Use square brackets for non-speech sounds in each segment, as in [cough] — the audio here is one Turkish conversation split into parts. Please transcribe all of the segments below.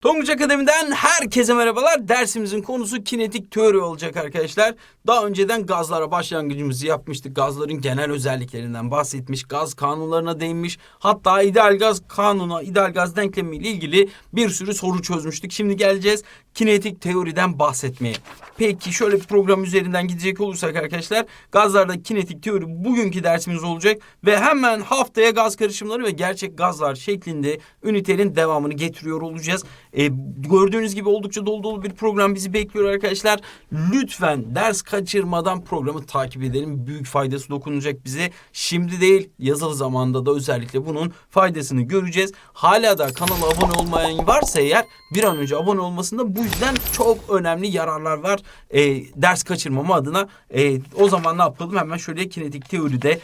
Tonguç Akademi'den herkese merhabalar. Dersimizin konusu kinetik teori olacak arkadaşlar. Daha önceden gazlara başlangıcımızı yapmıştık. Gazların genel özelliklerinden bahsetmiş, gaz kanunlarına değinmiş. Hatta ideal gaz kanunu, ideal gaz denklemi ile ilgili bir sürü soru çözmüştük. Şimdi geleceğiz kinetik teoriden bahsetmeye. Peki şöyle bir program üzerinden gidecek olursak arkadaşlar gazlarda kinetik teori bugünkü dersimiz olacak ve hemen haftaya gaz karışımları ve gerçek gazlar şeklinde ünitenin devamını getiriyor olacağız. E, gördüğünüz gibi oldukça dolu dolu bir program bizi bekliyor arkadaşlar. Lütfen ders kaçırmadan programı takip edelim. Büyük faydası dokunacak bize. Şimdi değil yazılı zamanda da özellikle bunun faydasını göreceğiz. Hala da kanala abone olmayan varsa eğer bir an önce abone olmasında bu yüzden çok önemli yararlar var. E, ders kaçırmama adına. E, o zaman ne yapalım? Hemen şöyle kinetik teoride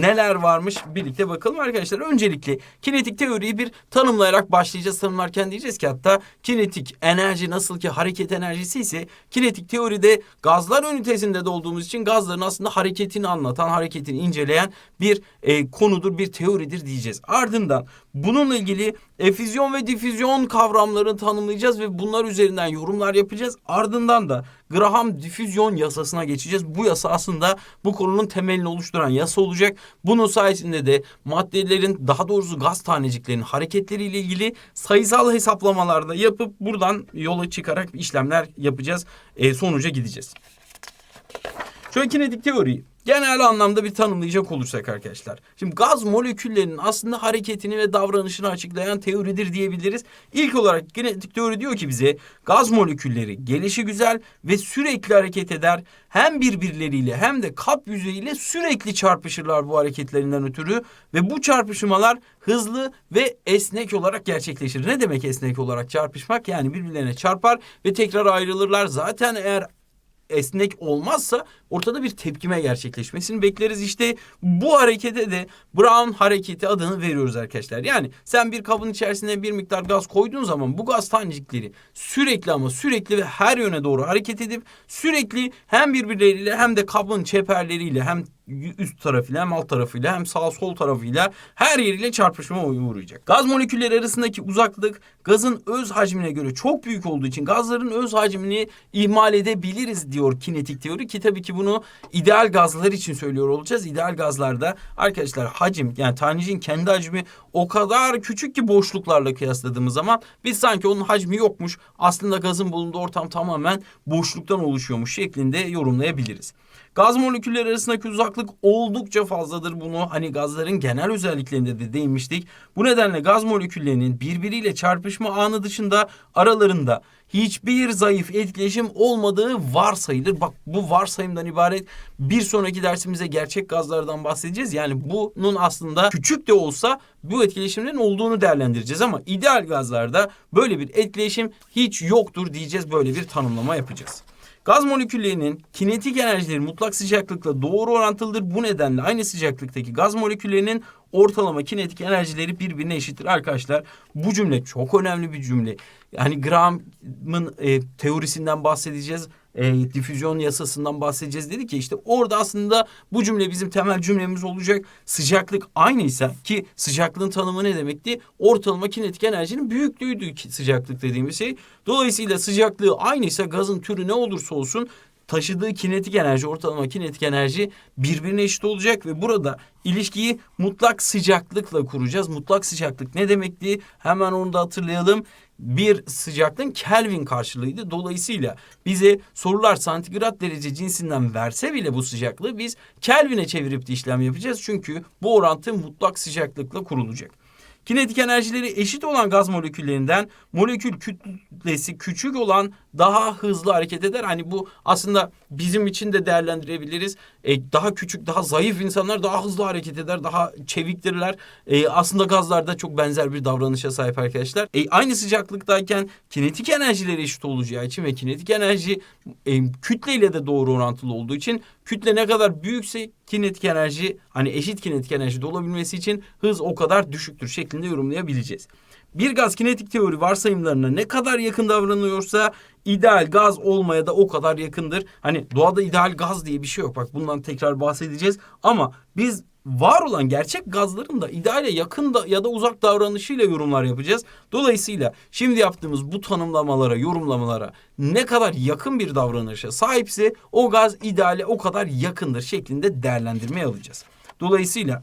neler varmış birlikte bakalım arkadaşlar. Öncelikle kinetik teoriyi bir tanımlayarak başlayacağız. Tanımlarken diyeceğiz ki hatta kinetik enerji nasıl ki hareket enerjisi ise kinetik teoride gazlar ünitesinde de olduğumuz için gazların aslında hareketini anlatan, hareketini inceleyen bir e, konudur, bir teoridir diyeceğiz. Ardından bununla ilgili efüzyon ve difüzyon kavramlarını tanımlayacağız ve bunlar üzerinden yorumlar yapacağız. Ardından da Graham difüzyon yasasına geçeceğiz. Bu yasa aslında bu konunun temelini oluşturan yasa olacak. Bunun sayesinde de maddelerin daha doğrusu gaz taneciklerinin hareketleriyle ilgili sayısal hesaplamalarda yapıp buradan yola çıkarak işlemler yapacağız. E, sonuca gideceğiz. Şöyle kinetik teoriyi genel anlamda bir tanımlayacak olursak arkadaşlar. Şimdi gaz moleküllerinin aslında hareketini ve davranışını açıklayan teoridir diyebiliriz. İlk olarak kinetik teori diyor ki bize gaz molekülleri gelişi güzel ve sürekli hareket eder. Hem birbirleriyle hem de kap yüzeyiyle sürekli çarpışırlar bu hareketlerinden ötürü ve bu çarpışmalar hızlı ve esnek olarak gerçekleşir. Ne demek esnek olarak çarpışmak? Yani birbirlerine çarpar ve tekrar ayrılırlar. Zaten eğer esnek olmazsa ortada bir tepkime gerçekleşmesini bekleriz. İşte bu harekete de Brown hareketi adını veriyoruz arkadaşlar. Yani sen bir kabın içerisine bir miktar gaz koyduğun zaman bu gaz tanecikleri sürekli ama sürekli ve her yöne doğru hareket edip sürekli hem birbirleriyle hem de kabın çeperleriyle hem üst tarafıyla hem alt tarafıyla hem sağ sol tarafıyla her yeriyle çarpışma uğrayacak. Gaz molekülleri arasındaki uzaklık gazın öz hacmine göre çok büyük olduğu için gazların öz hacmini ihmal edebiliriz diyor kinetik teori ki tabii ki bunu ideal gazlar için söylüyor olacağız. İdeal gazlarda arkadaşlar hacim yani tanecin kendi hacmi o kadar küçük ki boşluklarla kıyasladığımız zaman biz sanki onun hacmi yokmuş aslında gazın bulunduğu ortam tamamen boşluktan oluşuyormuş şeklinde yorumlayabiliriz. Gaz molekülleri arasındaki uzaklık oldukça fazladır. Bunu hani gazların genel özelliklerinde de değinmiştik. Bu nedenle gaz moleküllerinin birbiriyle çarpışma anı dışında aralarında hiçbir zayıf etkileşim olmadığı varsayılır. Bak bu varsayımdan ibaret bir sonraki dersimize gerçek gazlardan bahsedeceğiz. Yani bunun aslında küçük de olsa bu etkileşimlerin olduğunu değerlendireceğiz ama ideal gazlarda böyle bir etkileşim hiç yoktur diyeceğiz. Böyle bir tanımlama yapacağız. Gaz moleküllerinin kinetik enerjileri mutlak sıcaklıkla doğru orantılıdır. Bu nedenle aynı sıcaklıktaki gaz moleküllerinin ortalama kinetik enerjileri birbirine eşittir arkadaşlar. Bu cümle çok önemli bir cümle. Yani Graham'ın e, teorisinden bahsedeceğiz e, difüzyon yasasından bahsedeceğiz dedi ki işte orada aslında bu cümle bizim temel cümlemiz olacak. Sıcaklık aynıysa ki sıcaklığın tanımı ne demekti? Ortalama kinetik enerjinin büyüklüğüydü sıcaklık dediğimiz şey. Dolayısıyla sıcaklığı aynıysa gazın türü ne olursa olsun taşıdığı kinetik enerji, ortalama kinetik enerji birbirine eşit olacak ve burada ilişkiyi mutlak sıcaklıkla kuracağız. Mutlak sıcaklık ne demekti? Hemen onu da hatırlayalım. Bir sıcaklığın Kelvin karşılığıydı. Dolayısıyla bize sorular santigrat derece cinsinden verse bile bu sıcaklığı biz Kelvin'e çevirip de işlem yapacağız. Çünkü bu orantı mutlak sıcaklıkla kurulacak. Kinetik enerjileri eşit olan gaz moleküllerinden molekül kütlesi küçük olan daha hızlı hareket eder. Hani bu aslında bizim için de değerlendirebiliriz. E, daha küçük, daha zayıf insanlar daha hızlı hareket eder, daha çeviktirler. E, aslında gazlarda çok benzer bir davranışa sahip arkadaşlar. E, aynı sıcaklıktayken kinetik enerjileri eşit olacağı için ve kinetik enerji e, kütleyle de doğru orantılı olduğu için kütle ne kadar büyükse kinetik enerji hani eşit kinetik enerji olabilmesi için hız o kadar düşüktür şeklinde yorumlayabileceğiz. Bir gaz kinetik teori varsayımlarına ne kadar yakın davranıyorsa ideal gaz olmaya da o kadar yakındır. Hani doğada ideal gaz diye bir şey yok. Bak bundan tekrar bahsedeceğiz. Ama biz var olan gerçek gazların da ideale yakın da ya da uzak davranışıyla yorumlar yapacağız. Dolayısıyla şimdi yaptığımız bu tanımlamalara, yorumlamalara ne kadar yakın bir davranışa sahipse o gaz ideale o kadar yakındır şeklinde değerlendirmeye alacağız. Dolayısıyla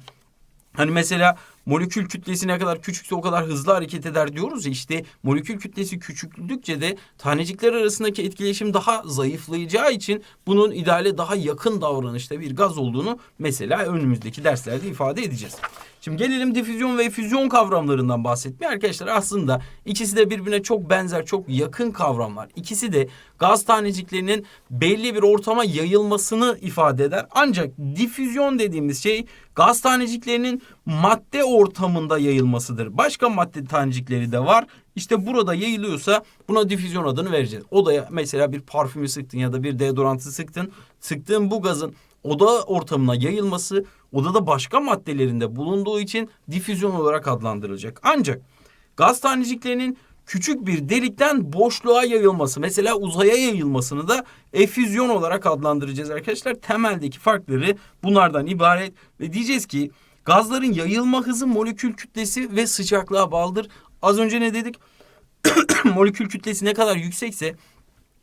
Hani mesela molekül kütlesi ne kadar küçükse o kadar hızlı hareket eder diyoruz ya işte molekül kütlesi küçüldükçe de tanecikler arasındaki etkileşim daha zayıflayacağı için bunun ideale daha yakın davranışta bir gaz olduğunu mesela önümüzdeki derslerde ifade edeceğiz. Şimdi gelelim difüzyon ve füzyon kavramlarından bahsetmeye arkadaşlar. Aslında ikisi de birbirine çok benzer, çok yakın kavramlar. İkisi de gaz taneciklerinin belli bir ortama yayılmasını ifade eder. Ancak difüzyon dediğimiz şey gaz taneciklerinin madde ortamında yayılmasıdır. Başka madde tanecikleri de var. İşte burada yayılıyorsa buna difüzyon adını vereceğiz. Odaya mesela bir parfümü sıktın ya da bir deodorantı sıktın. Sıktığın bu gazın oda ortamına yayılması odada başka maddelerinde bulunduğu için difüzyon olarak adlandırılacak. Ancak gaz taneciklerinin küçük bir delikten boşluğa yayılması mesela uzaya yayılmasını da efüzyon olarak adlandıracağız arkadaşlar. Temeldeki farkları bunlardan ibaret ve diyeceğiz ki gazların yayılma hızı molekül kütlesi ve sıcaklığa bağlıdır. Az önce ne dedik? [clears throat] molekül kütlesi ne kadar yüksekse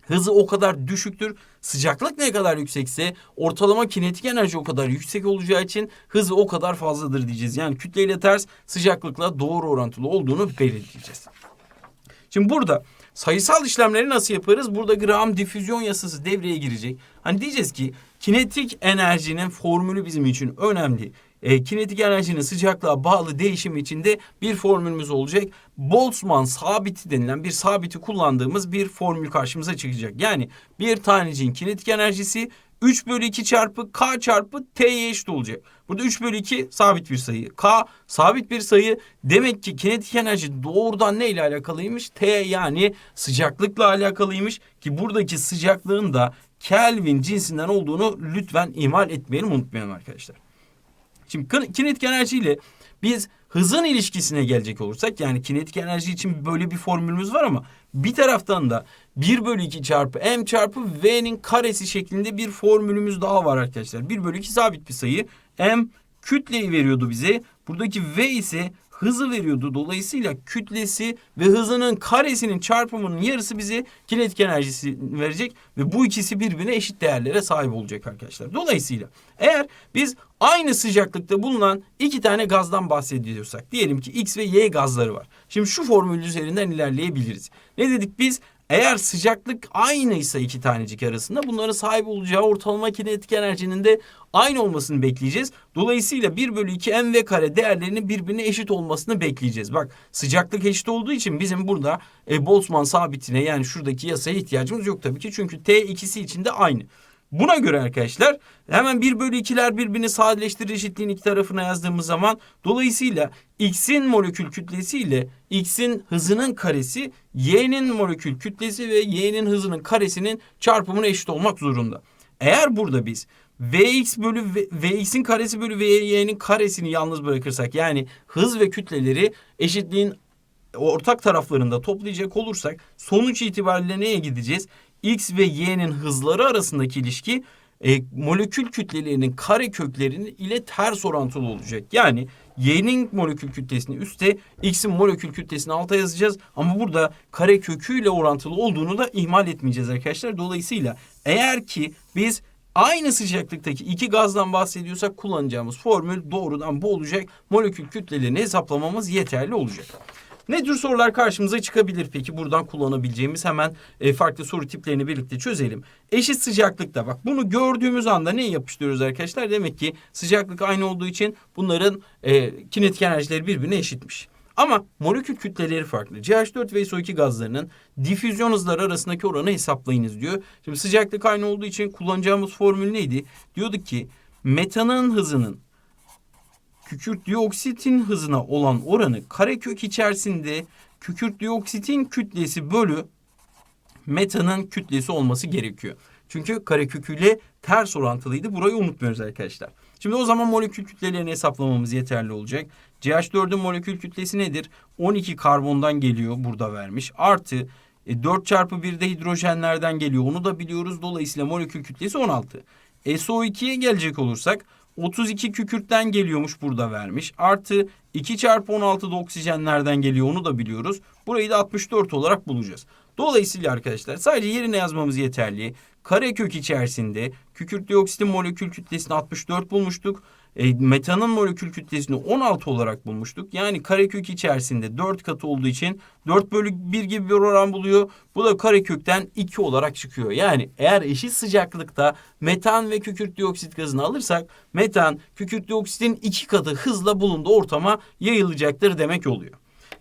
hızı o kadar düşüktür. Sıcaklık ne kadar yüksekse ortalama kinetik enerji o kadar yüksek olacağı için hızı o kadar fazladır diyeceğiz. Yani kütleyle ters sıcaklıkla doğru orantılı olduğunu belirleyeceğiz. Şimdi burada sayısal işlemleri nasıl yaparız? Burada gram difüzyon yasası devreye girecek. Hani diyeceğiz ki kinetik enerjinin formülü bizim için önemli. E, kinetik enerjinin sıcaklığa bağlı değişimi için de bir formülümüz olacak. Boltzmann sabiti denilen bir sabiti kullandığımız bir formül karşımıza çıkacak. Yani bir taneciğin kinetik enerjisi 3 bölü 2 çarpı K çarpı T'ye eşit olacak. Burada 3 bölü 2 sabit bir sayı. K sabit bir sayı. Demek ki kinetik enerji doğrudan ne ile alakalıymış? T yani sıcaklıkla alakalıymış. Ki buradaki sıcaklığın da Kelvin cinsinden olduğunu lütfen ihmal etmeyelim unutmayalım arkadaşlar. Şimdi kinetik enerji ile biz hızın ilişkisine gelecek olursak yani kinetik enerji için böyle bir formülümüz var ama bir taraftan da 1 bölü 2 çarpı m çarpı v'nin karesi şeklinde bir formülümüz daha var arkadaşlar. 1 bölü 2 sabit bir sayı. m kütleyi veriyordu bize. Buradaki v ise hızı veriyordu. Dolayısıyla kütlesi ve hızının karesinin çarpımının yarısı bize kinetik enerjisi verecek ve bu ikisi birbirine eşit değerlere sahip olacak arkadaşlar. Dolayısıyla eğer biz aynı sıcaklıkta bulunan iki tane gazdan bahsediyorsak diyelim ki X ve Y gazları var. Şimdi şu formül üzerinden ilerleyebiliriz. Ne dedik biz? Eğer sıcaklık aynıysa iki tanecik arasında bunların sahip olacağı ortalama kinetik enerjinin de aynı olmasını bekleyeceğiz. Dolayısıyla 1 bölü 2 m v kare değerlerinin birbirine eşit olmasını bekleyeceğiz. Bak sıcaklık eşit olduğu için bizim burada e, Boltzmann sabitine yani şuradaki yasaya ihtiyacımız yok tabii ki. Çünkü T ikisi için de aynı. Buna göre arkadaşlar hemen 1 bölü 2'ler birbirini sadeleştirir eşitliğin iki tarafına yazdığımız zaman dolayısıyla x'in molekül kütlesi ile x'in hızının karesi y'nin molekül kütlesi ve y'nin hızının karesinin çarpımına eşit olmak zorunda. Eğer burada biz Vx bölü Vx'in karesi bölü Vy'nin karesini yalnız bırakırsak yani hız ve kütleleri eşitliğin ortak taraflarında toplayacak olursak sonuç itibariyle neye gideceğiz? X ve Y'nin hızları arasındaki ilişki e, molekül kütlelerinin kare köklerinin ile ters orantılı olacak. Yani Y'nin molekül kütlesini üste, X'in molekül kütlesini alta yazacağız. Ama burada kare köküyle orantılı olduğunu da ihmal etmeyeceğiz arkadaşlar. Dolayısıyla eğer ki biz aynı sıcaklıktaki iki gazdan bahsediyorsak kullanacağımız formül doğrudan bu olacak. Molekül kütlelerini hesaplamamız yeterli olacak. Ne tür sorular karşımıza çıkabilir peki buradan kullanabileceğimiz hemen e, farklı soru tiplerini birlikte çözelim. Eşit sıcaklıkta bak bunu gördüğümüz anda ne yapıştırıyoruz arkadaşlar? Demek ki sıcaklık aynı olduğu için bunların e, kinetik enerjileri birbirine eşitmiş. Ama molekül kütleleri farklı. CH4 ve SO2 gazlarının difüzyon hızları arasındaki oranı hesaplayınız diyor. Şimdi sıcaklık aynı olduğu için kullanacağımız formül neydi? Diyorduk ki metanın hızının kükürt dioksitin hızına olan oranı karekök içerisinde kükürt dioksitin kütlesi bölü metanın kütlesi olması gerekiyor. Çünkü kareköküyle ters orantılıydı. Burayı unutmuyoruz arkadaşlar. Şimdi o zaman molekül kütlelerini hesaplamamız yeterli olacak. CH4'ün molekül kütlesi nedir? 12 karbondan geliyor burada vermiş. Artı 4 e, çarpı 1'de hidrojenlerden geliyor. Onu da biliyoruz. Dolayısıyla molekül kütlesi 16. SO2'ye gelecek olursak 32 kükürtten geliyormuş burada vermiş. Artı 2 çarpı 16 da oksijenlerden geliyor onu da biliyoruz. Burayı da 64 olarak bulacağız. Dolayısıyla arkadaşlar sadece yerine yazmamız yeterli. Karekök içerisinde kükürt dioksitin molekül kütlesini 64 bulmuştuk. E, metanın molekül kütlesini 16 olarak bulmuştuk. Yani karekök içerisinde 4 katı olduğu için 4 bölü 1 gibi bir oran buluyor. Bu da karekökten 2 olarak çıkıyor. Yani eğer eşit sıcaklıkta metan ve kükürt dioksit gazını alırsak metan kükürt dioksitin 2 katı hızla bulunduğu ortama yayılacaktır demek oluyor.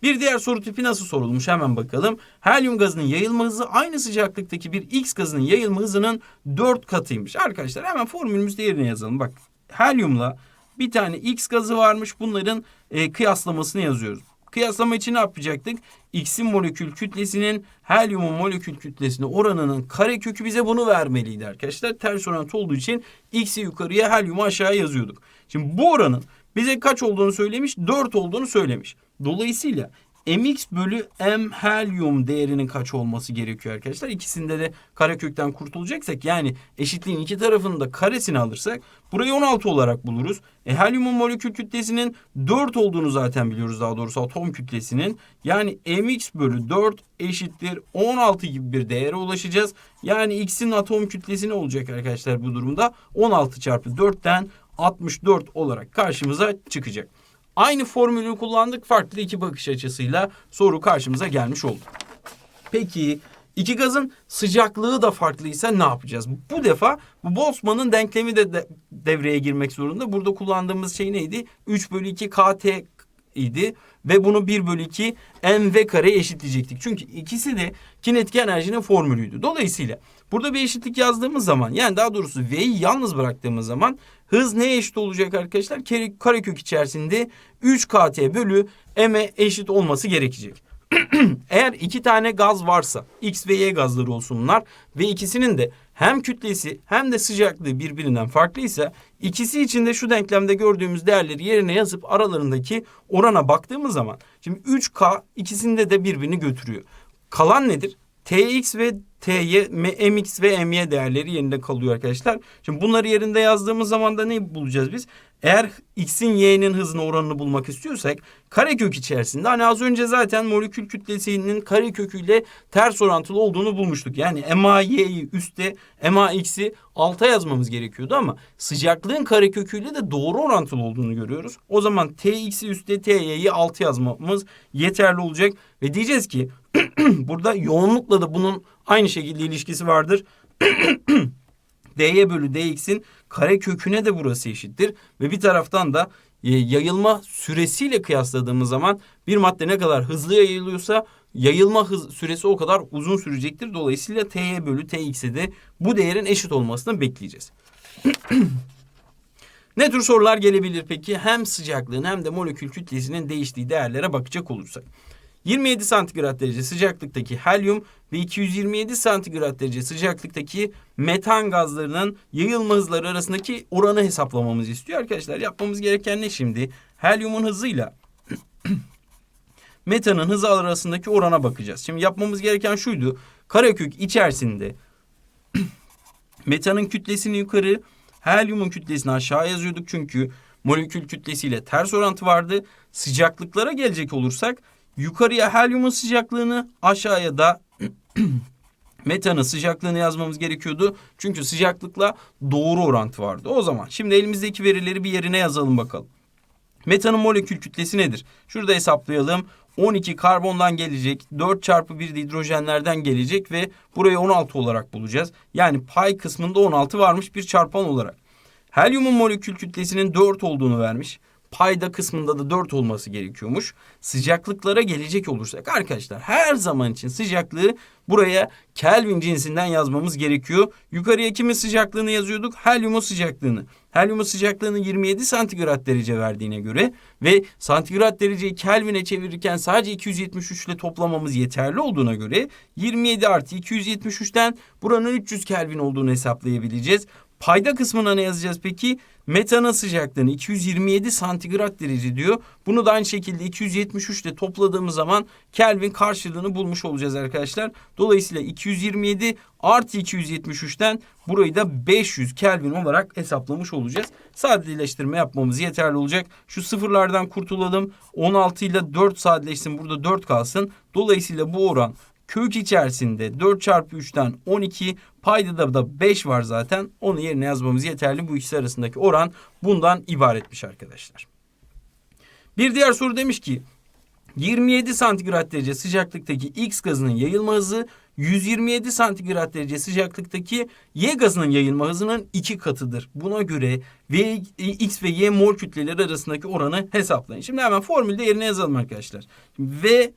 Bir diğer soru tipi nasıl sorulmuş hemen bakalım. Helyum gazının yayılma hızı aynı sıcaklıktaki bir X gazının yayılma hızının 4 katıymış. Arkadaşlar hemen formülümüzde yerine yazalım. Bak helyumla bir tane X gazı varmış. Bunların e, kıyaslamasını yazıyoruz. Kıyaslama için ne yapacaktık? X'in molekül kütlesinin helyumun molekül kütlesine oranının karekökü bize bunu vermeliydi arkadaşlar. Ters orantı olduğu için X'i yukarıya helyumu aşağıya yazıyorduk. Şimdi bu oranın bize kaç olduğunu söylemiş? 4 olduğunu söylemiş. Dolayısıyla mx bölü m helyum değerinin kaç olması gerekiyor arkadaşlar. İkisinde de karekökten kurtulacaksak yani eşitliğin iki tarafını da karesini alırsak burayı 16 olarak buluruz. E, helyumun molekül kütlesinin 4 olduğunu zaten biliyoruz daha doğrusu atom kütlesinin. Yani mx bölü 4 eşittir 16 gibi bir değere ulaşacağız. Yani x'in atom kütlesi ne olacak arkadaşlar bu durumda? 16 çarpı 4'ten 64 olarak karşımıza çıkacak. Aynı formülü kullandık farklı iki bakış açısıyla soru karşımıza gelmiş oldu. Peki iki gazın sıcaklığı da farklıysa ne yapacağız? Bu defa bu Boltzmann'ın denklemi de, de devreye girmek zorunda. Burada kullandığımız şey neydi? 3 bölü 2 KT idi ve bunu 1 bölü 2 mv kare eşitleyecektik. Çünkü ikisi de kinetik enerjinin formülüydü. Dolayısıyla burada bir eşitlik yazdığımız zaman yani daha doğrusu v'yi yalnız bıraktığımız zaman hız neye eşit olacak arkadaşlar? Kare, karekök içerisinde 3 kt bölü m'e eşit olması gerekecek. [clears throat] Eğer iki tane gaz varsa X ve Y gazları olsunlar ve ikisinin de hem kütlesi hem de sıcaklığı birbirinden farklıysa ikisi için de şu denklemde gördüğümüz değerleri yerine yazıp aralarındaki orana baktığımız zaman şimdi 3K ikisinde de birbirini götürüyor. Kalan nedir? Tx ve T'ye, mx ve my değerleri yerinde kalıyor arkadaşlar. Şimdi bunları yerinde yazdığımız zaman da ne bulacağız biz? Eğer x'in y'nin hızını oranını bulmak istiyorsak karekök içerisinde hani az önce zaten molekül kütlesinin kareköküyle ters orantılı olduğunu bulmuştuk. Yani ma y'yi üstte ma x'i alta yazmamız gerekiyordu ama sıcaklığın kareköküyle de doğru orantılı olduğunu görüyoruz. O zaman tx'i üstte t'yi altı yazmamız yeterli olacak ve diyeceğiz ki [clears throat] burada yoğunlukla da bunun aynı şekilde ilişkisi vardır. [clears throat] dy bölü dx'in kare köküne de burası eşittir. Ve bir taraftan da e, yayılma süresiyle kıyasladığımız zaman bir madde ne kadar hızlı yayılıyorsa yayılma hız süresi o kadar uzun sürecektir. Dolayısıyla ty bölü tx'e de bu değerin eşit olmasını bekleyeceğiz. [clears throat] ne tür sorular gelebilir peki? Hem sıcaklığın hem de molekül kütlesinin değiştiği değerlere bakacak olursak. 27 santigrat derece sıcaklıktaki helyum ve 227 santigrat derece sıcaklıktaki metan gazlarının yayılma hızları arasındaki oranı hesaplamamızı istiyor arkadaşlar. Yapmamız gereken ne şimdi? Helyumun hızıyla [clears throat] metanın hızı arasındaki orana bakacağız. Şimdi yapmamız gereken şuydu. Karekök içerisinde [clears throat] metanın kütlesini yukarı, helyumun kütlesini aşağı yazıyorduk çünkü molekül kütlesiyle ters orantı vardı. Sıcaklıklara gelecek olursak yukarıya helyumun sıcaklığını aşağıya da [clears throat] metanın sıcaklığını yazmamız gerekiyordu. Çünkü sıcaklıkla doğru orantı vardı. O zaman şimdi elimizdeki verileri bir yerine yazalım bakalım. Metanın molekül kütlesi nedir? Şurada hesaplayalım. 12 karbondan gelecek, 4 çarpı 1 de hidrojenlerden gelecek ve burayı 16 olarak bulacağız. Yani pay kısmında 16 varmış bir çarpan olarak. Helyumun molekül kütlesinin 4 olduğunu vermiş payda kısmında da 4 olması gerekiyormuş. Sıcaklıklara gelecek olursak arkadaşlar her zaman için sıcaklığı buraya Kelvin cinsinden yazmamız gerekiyor. Yukarıya kimin sıcaklığını yazıyorduk? Helyumun sıcaklığını. Helyumun sıcaklığını 27 santigrat derece verdiğine göre ve santigrat dereceyi Kelvin'e çevirirken sadece 273 ile toplamamız yeterli olduğuna göre 27 artı 273'ten buranın 300 Kelvin olduğunu hesaplayabileceğiz. Payda kısmına ne yazacağız peki? Metanın sıcaklığını 227 santigrat derece diyor. Bunu da aynı şekilde 273 ile topladığımız zaman Kelvin karşılığını bulmuş olacağız arkadaşlar. Dolayısıyla 227 artı 273'ten burayı da 500 Kelvin olarak hesaplamış olacağız. Sadeleştirme yapmamız yeterli olacak. Şu sıfırlardan kurtulalım. 16 ile 4 sadeleşsin. Burada 4 kalsın. Dolayısıyla bu oran kök içerisinde 4 çarpı 3'ten 12 payda da 5 var zaten. Onu yerine yazmamız yeterli. Bu ikisi arasındaki oran bundan ibaretmiş arkadaşlar. Bir diğer soru demiş ki 27 santigrat derece sıcaklıktaki X gazının yayılma hızı 127 santigrat derece sıcaklıktaki Y gazının yayılma hızının iki katıdır. Buna göre V, X ve Y mol kütleleri arasındaki oranı hesaplayın. Şimdi hemen formülde yerine yazalım arkadaşlar. V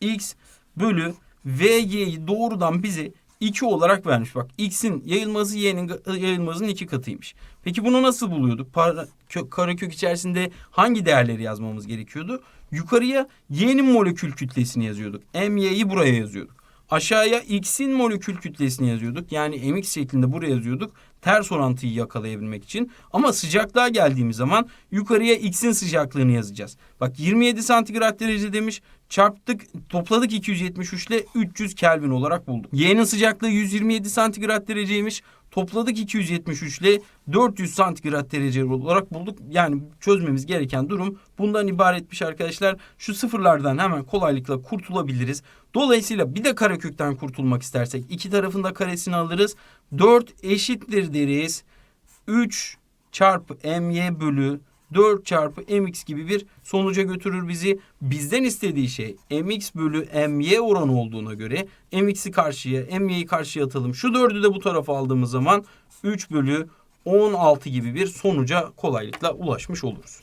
X bölü VY'yi doğrudan bize 2 olarak vermiş. Bak X'in yayılması Y'nin yayılmasının iki katıymış. Peki bunu nasıl buluyorduk? Para, kö, karekök içerisinde hangi değerleri yazmamız gerekiyordu? Yukarıya Y'nin molekül kütlesini yazıyorduk. MY'yi buraya yazıyorduk. Aşağıya X'in molekül kütlesini yazıyorduk. Yani MX şeklinde buraya yazıyorduk. Ters orantıyı yakalayabilmek için. Ama sıcaklığa geldiğimiz zaman yukarıya X'in sıcaklığını yazacağız. Bak 27 santigrat derece demiş. Çarptık, topladık 273 ile 300 Kelvin olarak bulduk. Y'nin sıcaklığı 127 santigrat dereceymiş. Topladık 273 ile 400 santigrat derece olarak bulduk. Yani çözmemiz gereken durum bundan ibaretmiş arkadaşlar. Şu sıfırlardan hemen kolaylıkla kurtulabiliriz. Dolayısıyla bir de karekökten kurtulmak istersek iki tarafında karesini alırız. 4 eşittir deriz. 3 çarpı my bölü 4 çarpı mx gibi bir sonuca götürür bizi. Bizden istediği şey mx bölü my oranı olduğuna göre mx'i karşıya my'yi karşıya atalım. Şu 4'ü de bu tarafa aldığımız zaman 3 bölü 16 gibi bir sonuca kolaylıkla ulaşmış oluruz.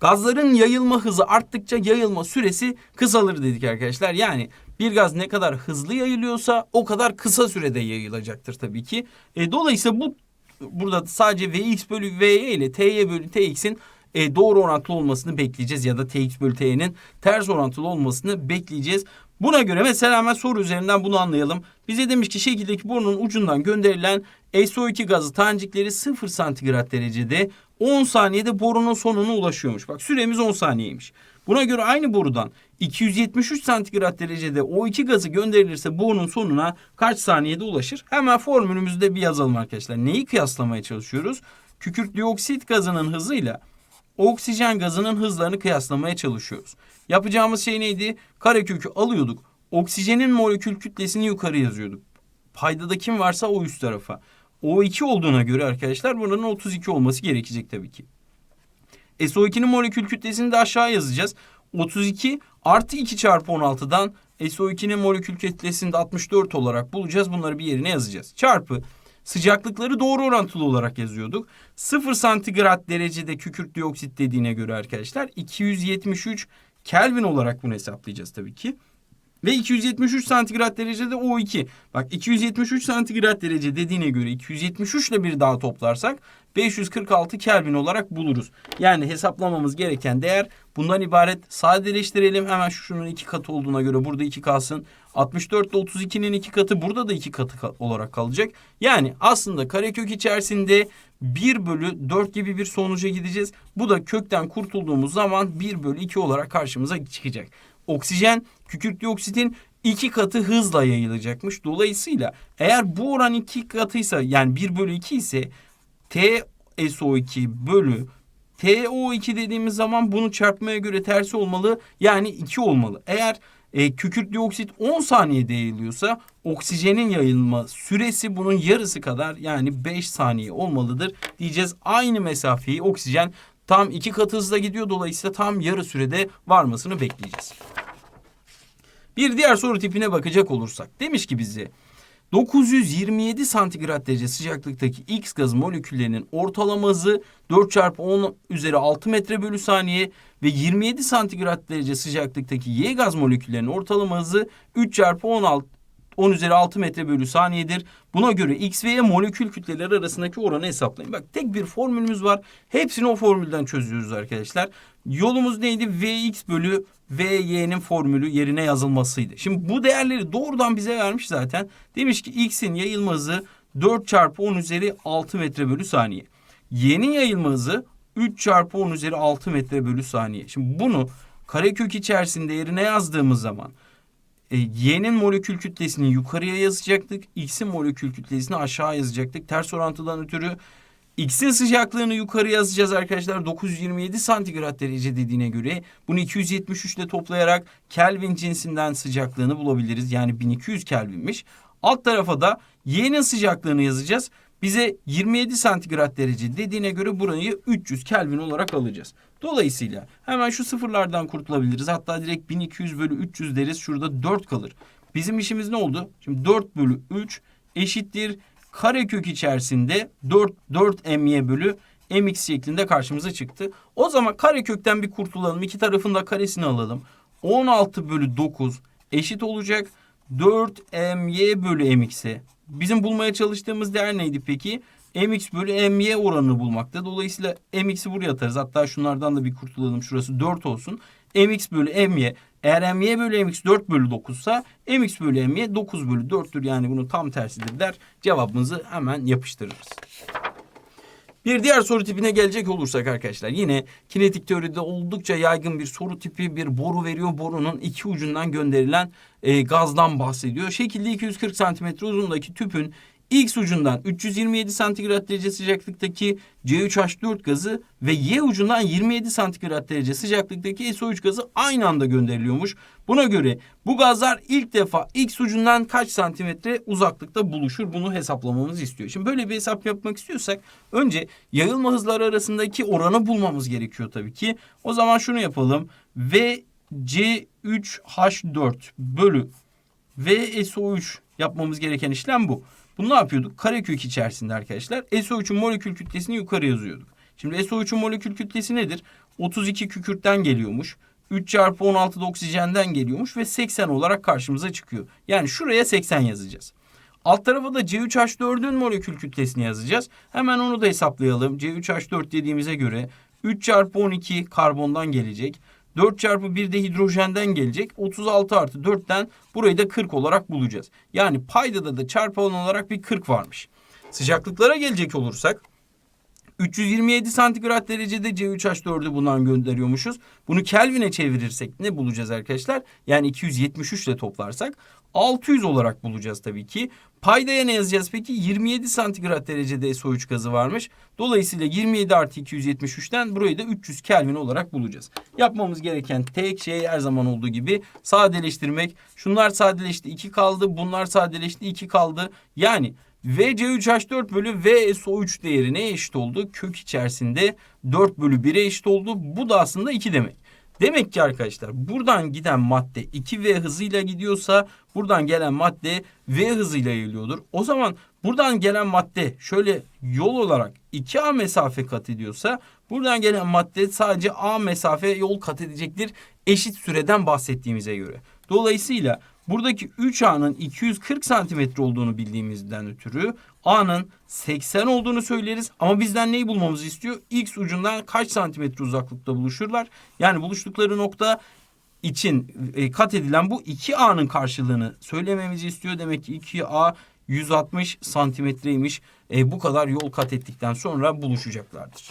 Gazların yayılma hızı arttıkça yayılma süresi kısalır dedik arkadaşlar. Yani bir gaz ne kadar hızlı yayılıyorsa o kadar kısa sürede yayılacaktır tabii ki. E, dolayısıyla bu burada sadece Vx bölü Vy ile Ty bölü Tx'in e, doğru orantılı olmasını bekleyeceğiz ya da Tx bölü T'nin ters orantılı olmasını bekleyeceğiz. Buna göre mesela hemen soru üzerinden bunu anlayalım. Bize demiş ki şekildeki borunun ucundan gönderilen SO2 gazı tanecikleri 0 santigrat derecede 10 saniyede borunun sonuna ulaşıyormuş. Bak süremiz 10 saniyeymiş. Buna göre aynı borudan 273 santigrat derecede O2 gazı gönderilirse borunun sonuna kaç saniyede ulaşır? Hemen formülümüzde bir yazalım arkadaşlar. Neyi kıyaslamaya çalışıyoruz? Kükürt dioksit gazının hızıyla oksijen gazının hızlarını kıyaslamaya çalışıyoruz. Yapacağımız şey neydi? Karekökü alıyorduk. Oksijenin molekül kütlesini yukarı yazıyorduk. Paydada kim varsa o üst tarafa. O2 olduğuna göre arkadaşlar buranın 32 olması gerekecek tabii ki. SO2'nin molekül kütlesini de aşağı yazacağız. 32 artı 2 çarpı 16'dan SO2'nin molekül kütlesini de 64 olarak bulacağız. Bunları bir yerine yazacağız. Çarpı sıcaklıkları doğru orantılı olarak yazıyorduk. 0 santigrat derecede kükürt dioksit dediğine göre arkadaşlar 273 Kelvin olarak bunu hesaplayacağız tabii ki. Ve 273 santigrat derecede O2. Bak 273 santigrat derece dediğine göre 273 ile bir daha toplarsak 546 Kelvin olarak buluruz. Yani hesaplamamız gereken değer bundan ibaret. Sadeleştirelim. Hemen şu şunun iki katı olduğuna göre burada iki kalsın. 64 ile 32'nin iki katı burada da iki katı olarak kalacak. Yani aslında karekök içerisinde 1 bölü 4 gibi bir sonuca gideceğiz. Bu da kökten kurtulduğumuz zaman 1 bölü 2 olarak karşımıza çıkacak. Oksijen kükürt dioksitin iki katı hızla yayılacakmış. Dolayısıyla eğer bu oran iki katıysa yani 1 bölü 2 ise TSO2 bölü TO2 dediğimiz zaman bunu çarpmaya göre tersi olmalı. Yani 2 olmalı. Eğer e, kükürt dioksit 10 saniyede yayılıyorsa oksijenin yayılma süresi bunun yarısı kadar yani 5 saniye olmalıdır diyeceğiz. Aynı mesafeyi oksijen tam iki katı hızla gidiyor. Dolayısıyla tam yarı sürede varmasını bekleyeceğiz. Bir diğer soru tipine bakacak olursak. Demiş ki bize 927 santigrat derece sıcaklıktaki X gaz moleküllerinin ortalama hızı 4 çarpı 10 üzeri 6 metre bölü saniye ve 27 santigrat derece sıcaklıktaki Y gaz moleküllerinin ortalama hızı 3 çarpı 16 10 üzeri 6 metre bölü saniyedir. Buna göre X ve Y molekül kütleleri arasındaki oranı hesaplayın. Bak tek bir formülümüz var. Hepsini o formülden çözüyoruz arkadaşlar. Yolumuz neydi? Vx bölü Vy'nin formülü yerine yazılmasıydı. Şimdi bu değerleri doğrudan bize vermiş zaten. Demiş ki X'in yayılma hızı 4 çarpı 10 üzeri 6 metre bölü saniye. Y'nin yayılma hızı 3 çarpı 10 üzeri 6 metre bölü saniye. Şimdi bunu karekök içerisinde yerine yazdığımız zaman Y'nin molekül kütlesini yukarıya yazacaktık. X'in molekül kütlesini aşağı yazacaktık. Ters orantıdan ötürü X'in sıcaklığını yukarı yazacağız arkadaşlar. 927 santigrat derece dediğine göre bunu 273 ile toplayarak Kelvin cinsinden sıcaklığını bulabiliriz. Yani 1200 Kelvinmiş. Alt tarafa da Y'nin sıcaklığını yazacağız. Bize 27 santigrat derece dediğine göre burayı 300 Kelvin olarak alacağız. Dolayısıyla hemen şu sıfırlardan kurtulabiliriz. Hatta direkt 1200 bölü 300 deriz. Şurada 4 kalır. Bizim işimiz ne oldu? Şimdi 4 bölü 3 eşittir karekök içerisinde 4 4 my bölü mx şeklinde karşımıza çıktı. O zaman karekökten bir kurtulalım. İki tarafın da karesini alalım. 16 bölü 9 eşit olacak. 4 my bölü mx'e. Bizim bulmaya çalıştığımız değer neydi peki? Mx bölü my oranını bulmakta. Dolayısıyla mx'i buraya atarız. Hatta şunlardan da bir kurtulalım. Şurası 4 olsun. mx bölü my. Eğer my bölü mx 4 bölü 9 ise mx bölü my 9 bölü 4'tür. Yani bunu tam tersidir der. Cevabımızı hemen yapıştırırız. Bir diğer soru tipine gelecek olursak arkadaşlar yine kinetik teoride oldukça yaygın bir soru tipi bir boru veriyor. Borunun iki ucundan gönderilen e, gazdan bahsediyor. Şekilde 240 santimetre uzunluğundaki tüpün X ucundan 327 santigrat derece sıcaklıktaki C3H4 gazı ve Y ucundan 27 santigrat derece sıcaklıktaki SO3 gazı aynı anda gönderiliyormuş. Buna göre bu gazlar ilk defa X ucundan kaç santimetre uzaklıkta buluşur? Bunu hesaplamamızı istiyor. Şimdi böyle bir hesap yapmak istiyorsak önce yayılma hızları arasındaki oranı bulmamız gerekiyor tabii ki. O zaman şunu yapalım. V C3H4 bölü V SO3 yapmamız gereken işlem bu. Bunu ne yapıyorduk? Karekök içerisinde arkadaşlar SO3'ün molekül kütlesini yukarı yazıyorduk. Şimdi SO3'ün molekül kütlesi nedir? 32 kükürtten geliyormuş. 3 çarpı 16 da oksijenden geliyormuş ve 80 olarak karşımıza çıkıyor. Yani şuraya 80 yazacağız. Alt tarafa da C3H4'ün molekül kütlesini yazacağız. Hemen onu da hesaplayalım. C3H4 dediğimize göre 3 çarpı 12 karbondan gelecek. 4 çarpı 1 de hidrojenden gelecek. 36 artı 4'ten burayı da 40 olarak bulacağız. Yani paydada da çarpan olarak bir 40 varmış. Sıcaklıklara gelecek olursak 327 santigrat derecede C3H4'ü bundan gönderiyormuşuz. Bunu Kelvin'e çevirirsek ne bulacağız arkadaşlar? Yani 273 ile toplarsak 600 olarak bulacağız tabii ki. Paydaya ne yazacağız peki? 27 santigrat derecede SO3 gazı varmış. Dolayısıyla 27 artı 273'ten burayı da 300 Kelvin olarak bulacağız. Yapmamız gereken tek şey her zaman olduğu gibi sadeleştirmek. Şunlar sadeleşti 2 kaldı. Bunlar sadeleşti 2 kaldı. Yani VC3H4 bölü VSO3 değeri neye eşit oldu? Kök içerisinde 4 bölü 1'e eşit oldu. Bu da aslında 2 demek. Demek ki arkadaşlar buradan giden madde 2V hızıyla gidiyorsa buradan gelen madde V hızıyla geliyordur. O zaman buradan gelen madde şöyle yol olarak 2A mesafe kat ediyorsa buradan gelen madde sadece A mesafe yol kat edecektir eşit süreden bahsettiğimize göre. Dolayısıyla buradaki 3A'nın 240 santimetre olduğunu bildiğimizden ötürü A'nın 80 olduğunu söyleriz. Ama bizden neyi bulmamızı istiyor? X ucundan kaç santimetre uzaklıkta buluşurlar? Yani buluştukları nokta için e, kat edilen bu 2A'nın karşılığını söylememizi istiyor. Demek ki 2A 160 santimetreymiş. E, bu kadar yol kat ettikten sonra buluşacaklardır.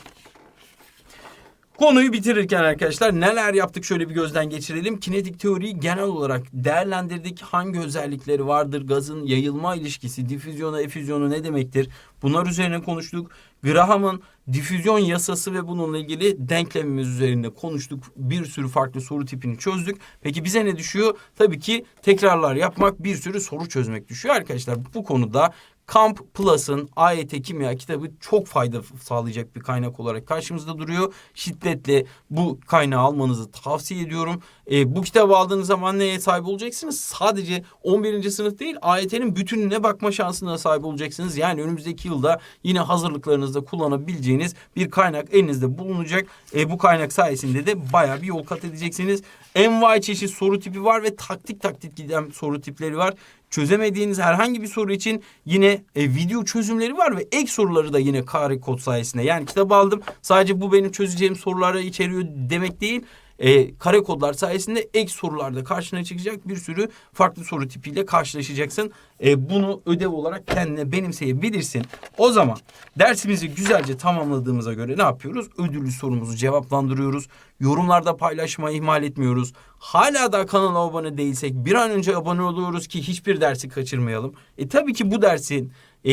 Konuyu bitirirken arkadaşlar neler yaptık şöyle bir gözden geçirelim. Kinetik teoriyi genel olarak değerlendirdik. Hangi özellikleri vardır? Gazın yayılma ilişkisi, difüzyona, efüzyonu ne demektir? Bunlar üzerine konuştuk. Graham'ın difüzyon yasası ve bununla ilgili denklemimiz üzerinde konuştuk. Bir sürü farklı soru tipini çözdük. Peki bize ne düşüyor? Tabii ki tekrarlar yapmak, bir sürü soru çözmek düşüyor arkadaşlar. Bu konuda Camp Plus'ın AYT Kimya kitabı çok fayda sağlayacak bir kaynak olarak karşımızda duruyor. Şiddetle bu kaynağı almanızı tavsiye ediyorum. E, bu kitabı aldığınız zaman neye sahip olacaksınız? Sadece 11. sınıf değil AYT'nin bütününe bakma şansına sahip olacaksınız. Yani önümüzdeki yılda yine hazırlıklarınızda kullanabileceğiniz bir kaynak elinizde bulunacak. E, bu kaynak sayesinde de bayağı bir yol kat edeceksiniz. Envai çeşit soru tipi var ve taktik taktik giden soru tipleri var çözemediğiniz herhangi bir soru için yine e, video çözümleri var ve ek soruları da yine kare kod sayesinde. Yani kitap aldım sadece bu benim çözeceğim sorulara içeriyor demek değil. E, kare kodlar sayesinde ek sorularda karşına çıkacak bir sürü farklı soru tipiyle karşılaşacaksın. E, bunu ödev olarak kendine benimseyebilirsin. O zaman dersimizi güzelce tamamladığımıza göre ne yapıyoruz? Ödüllü sorumuzu cevaplandırıyoruz. Yorumlarda paylaşmayı ihmal etmiyoruz. Hala da kanala abone değilsek bir an önce abone oluyoruz ki hiçbir dersi kaçırmayalım. E tabii ki bu dersin e,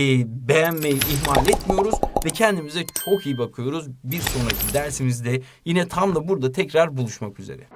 beğenmeyi ihmal etmiyoruz ve kendimize çok iyi bakıyoruz. Bir sonraki dersimizde yine tam da burada tekrar buluşmak üzere.